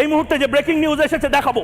এই মুহূর্তে যে ব্রেকিং নিউজ এসেছে দেখাবো।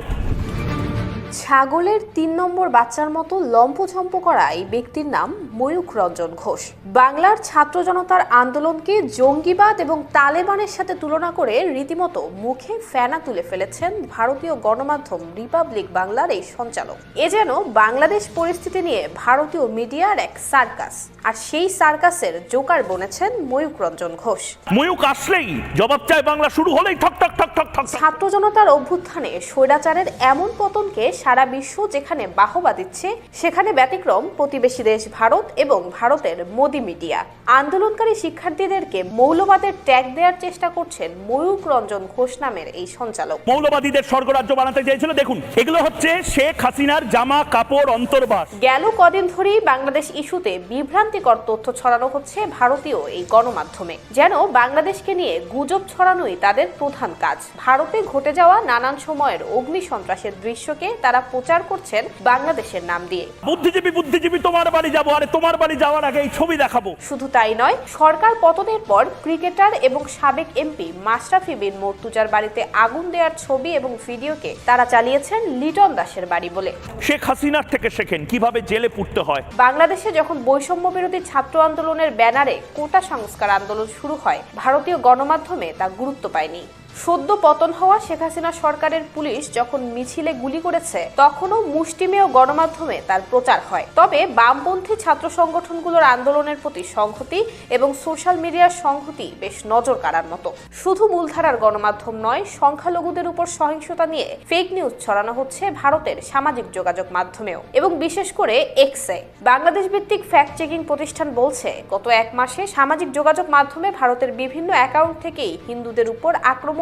ছাগলের তিন নম্বর বাচ্চার মতো লম্পঝম্প করা এই ব্যক্তির নাম ময়ূখ রঞ্জন ঘোষ। বাংলার ছাত্র জনতার আন্দোলনকে জঙ্গিবাদ এবং তালেবানের সাথে তুলনা করে রীতিমতো মুখে ফেনা তুলে ফেলেছেন ভারতীয় গণমাধ্যম রিপাবলিক বাংলার এই সঞ্চালক। এ যেন বাংলাদেশ পরিস্থিতি নিয়ে ভারতীয় মিডিয়ার এক সার্কাস। আর সেই সার্কাসের জোকার বনেছেন ময়ূখ রঞ্জন ঘোষ। ময়ূক আসলেই জবাব চায় বাংলা শুরু হলেই ঠক ঠক ঠক ঠক ঠক ছাত্র জনতার অভ্যুত্থানে স্বৈরাচারের এমন পতনকে সারা বিশ্ব যেখানে বাহবা দিচ্ছে সেখানে ব্যতিক্রম প্রতিবেশী দেশ ভারত এবং ভারতের মোদি মিডিয়া। আন্দোলনকারী শিক্ষার্থীদেরকে মৌলবাদের ট্যাগ দেওয়ার চেষ্টা করছেন ময়ূক রঞ্জন ঘোষ নামের এই সঞ্চালক। মৌলবাদীদের স্বর্গরাজ্য বানাতে চেয়েছিল দেখুন এগুলো হচ্ছে শেখ হাসিনার জামা কাপড় অন্তর্বাস। গেল কদিন ধরেই বাংলাদেশ ইস্যুতে বিভ্রান্তিকর তথ্য ছড়ানো হচ্ছে ভারতীয় এই গণমাধ্যমে যেন বাংলাদেশকে নিয়ে গুজব ছড়ানোই তাদের প্রধান কাজ। ভারতে ঘটে যাওয়া নানান সময়ের অগ্নি সন্ত্রাসের দৃশ্যকে তারা প্রচার করছেন বাংলাদেশের নাম দিয়ে। বুদ্ধিজীবী বুদ্ধিজীবী তোমার বাড়ি যাব আরে তোমার বাড়ি যাওয়ার আগে এই ছবি দেখাবো। শুধু তাই নয় সরকার পতনের পর ক্রিকেটার এবং সাবেক এমপি মাশরাফি বিন মর্তুজার বাড়িতে আগুন দেওয়ার ছবি এবং ভিডিওকে তারা চালিয়েছেন লিটন দাসের বাড়ি বলে। শেখ হাসিনার থেকে শেখেন কীভাবে জেলে পুড়তে হয়। বাংলাদেশে যখন বৈষম্য বিরোধী ছাত্র আন্দোলনের ব্যানারে কোটা সংস্কার আন্দোলন শুরু হয় ভারতীয় গণমাধ্যমে তা গুরুত্ব পায়নি। সদ্য পতন হওয়া শেখ হাসিনা সরকারের পুলিশ যখন মিছিলে গুলি করেছে, তখনও মুষ্টিমেয় গণমাধ্যমে তার প্রচার হয়। তবে বামপন্থী ছাত্র সংগঠনগুলোর আন্দোলনের প্রতি সংহতি এবং সোশ্যাল মিডিয়ার সংহতি বেশ নজর কাড়ার মতো। শুধু মূলধারার গণমাধ্যম নয়, সংখ্যালঘুদের উপর সহিংসতা নিয়ে ফেক নিউজ ছড়ানো হচ্ছে ভারতের সামাজিক যোগাযোগ মাধ্যমেও। এবং বিশেষ করে এক্সে বাংলাদেশ ভিত্তিক ফ্যাক্ট চেকিং প্রতিষ্ঠান বলছে, গত এক মাসে সামাজিক যোগাযোগ মাধ্যমে ভারতের বিভিন্ন অ্যাকাউন্ট থেকেই হিন্দুদের উপর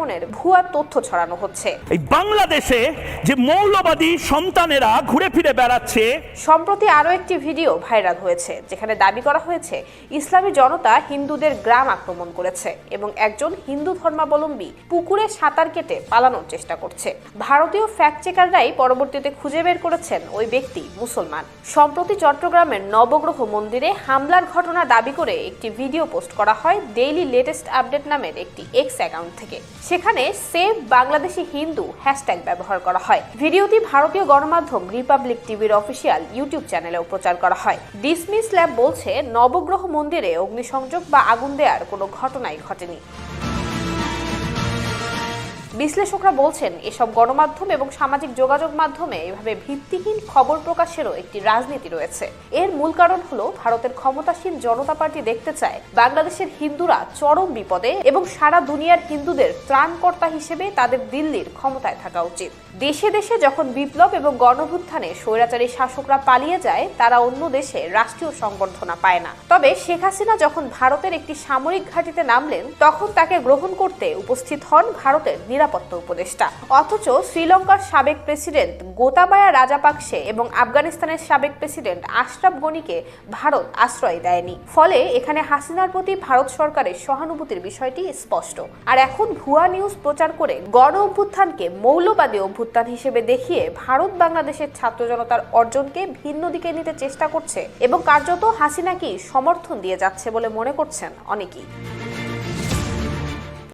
আক্রমণের ভুয়া তথ্য ছড়ানো হচ্ছে। এই বাংলাদেশে যে মৌলবাদী সন্তানেরা ঘুরে ফিরে বেড়াচ্ছে সম্প্রতি আরও একটি ভিডিও ভাইরাল হয়েছে যেখানে দাবি করা হয়েছে ইসলামী জনতা হিন্দুদের গ্রাম আক্রমণ করেছে এবং একজন হিন্দু ধর্মাবলম্বী পুকুরে সাঁতার কেটে পালানোর চেষ্টা করছে। ভারতীয় ফ্যাক্ট চেকাররাই পরবর্তীতে খুঁজে বের করেছেন ওই ব্যক্তি মুসলমান। সম্প্রতি চট্টগ্রামের নবগ্রহ মন্দিরে হামলার ঘটনা দাবি করে একটি ভিডিও পোস্ট করা হয় ডেইলি লেটেস্ট আপডেট নামের একটি এক্স অ্যাকাউন্ট থেকে। সেখানে সেভ বাংলাদেশি হিন্দু হ্যাশট্যাগ ব্যবহার করা হয়। ভিডিওটি ভারতীয় গণমাধ্যম রিপাবলিক টিভির অফিসিয়াল ইউটিউব চ্যানেলেও প্রচার করা হয়। ডিসমিস ল্যাব বলছে, নবগ্রহ মন্দিরে অগ্নিসংযোগ বা আগুন দেওয়ার কোনো ঘটনাই ঘটেনি। বিশ্লেষকরা বলছেন, এসব গণমাধ্যম এবং সামাজিক যোগাযোগ মাধ্যমে এভাবে ভিত্তিহীন খবর প্রকাশেরও একটি রাজনীতি রয়েছে। এর মূল কারণ হলো, ভারতের ক্ষমতাসীন জনতা পার্টি দেখতে চায়, বাংলাদেশের হিন্দুরা চরম বিপদে এবং সারা দুনিয়ার হিন্দুদের ত্রাণকর্তা হিসেবে তাদের দিল্লির ক্ষমতায় থাকা উচিত। দেশে দেশে যখন বিপ্লব এবং গণভুত্থানে স্বৈরাচারী শাসকরা পালিয়ে যায়, তারা অন্য দেশে রাষ্ট্রীয় সংবর্ধনা পায় না। তবে শেখ হাসিনা যখন ভারতের একটি সামরিক ঘাঁটিতে নামলেন, তখন তাকে গ্রহণ করতে উপস্থিত হন ভারতের নিরাপত্তা উপদেষ্টা। অথচ শ্রীলঙ্কার সাবেক প্রেসিডেন্ট গোতাবায়া রাজাপাকসে এবং আফগানিস্তানের সাবেক প্রেসিডেন্ট আশরাফ গনিকে ভারত আশ্রয় দেয়নি। ফলে এখানে হাসিনার প্রতি ভারত সরকারের সহানুভূতির বিষয়টি স্পষ্ট। আর এখন ভুয়া নিউজ প্রচার করে গণ অভ্যুত্থানকে মৌলবাদী অভ্যুত্থান হিসেবে দেখিয়ে ভারত বাংলাদেশের ছাত্র জনতার অর্জনকে ভিন্ন দিকে নিতে চেষ্টা করছে এবং কার্যত হাসিনাকেই সমর্থন দিয়ে যাচ্ছে বলে মনে করছেন অনেকেই।